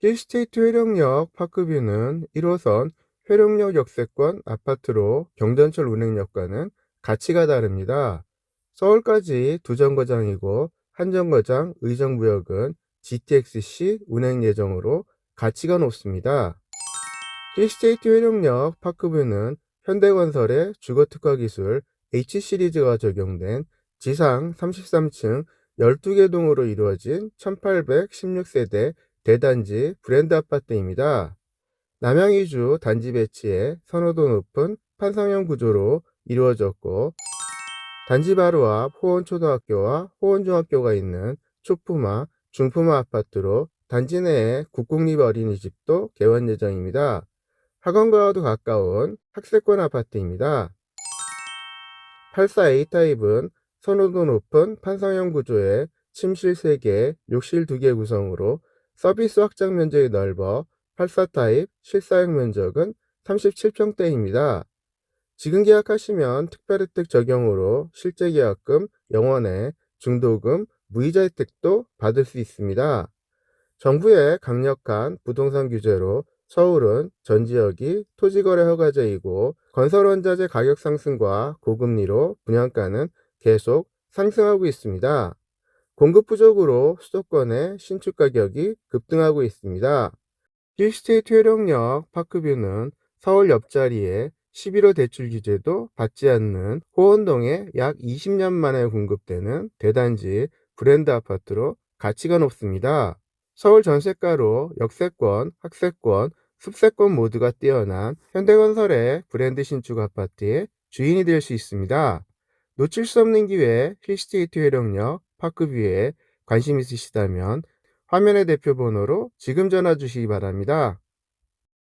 힐스테이트 회령역 파크뷰는 1호선 회령역 역세권 아파트로 경전철 운행역과는 가치가 다릅니다. 서울까지 두 정거장이고 한 정거장 의정부역은 GTX-C 운행 예정으로 가치가 높습니다. 힐스테이트 회령역 파크뷰는 현대건설의 주거특화 기술 H시리즈가 적용된 지상 33층 12개 동으로 이루어진 1816세대 대단지 브랜드 아파트입니다. 남양 이주 단지 배치에 선호도 높은 판상형 구조로 이루어졌고 단지 바로 앞 호원초등학교와 호원중학교가 있는 초품화, 중품화 아파트로 단지 내에 국공립 어린이집도 개원 예정입니다. 학원가와도 가까운 학세권 아파트입니다. 84A 타입은 선호도 높은 판상형 구조의 침실 3개, 욕실 2개 구성으로 서비스 확장 면적이 넓어 84 타입 실사용 면적은 37평대입니다. 지금 계약하시면 특별혜택 적용으로 실제 계약금, 영원의 중도금, 무이자 혜택도 받을 수 있습니다. 정부의 강력한 부동산 규제로 서울은 전 지역이 토지거래 허가제이고 건설 원자재 가격 상승과 고금리로 분양가는 계속 상승하고 있습니다. 공급 부족으로 수도권의 신축 가격이 급등하고 있습니다. 힐스테이트 회령역 파크뷰는 서울 옆자리에 11호 대출 규제도 받지 않는 호원동에 약 20년 만에 공급되는 대단지 브랜드 아파트로 가치가 높습니다. 서울 전세가로 역세권, 학세권, 숲세권 모두가 뛰어난 현대건설의 브랜드 신축 아파트의 주인이 될 수 있습니다. 놓칠 수 없는 기회 힐스테이트 회령역 파크뷰에 관심 있으시다면 화면의 대표 번호로 지금 전화 주시기 바랍니다.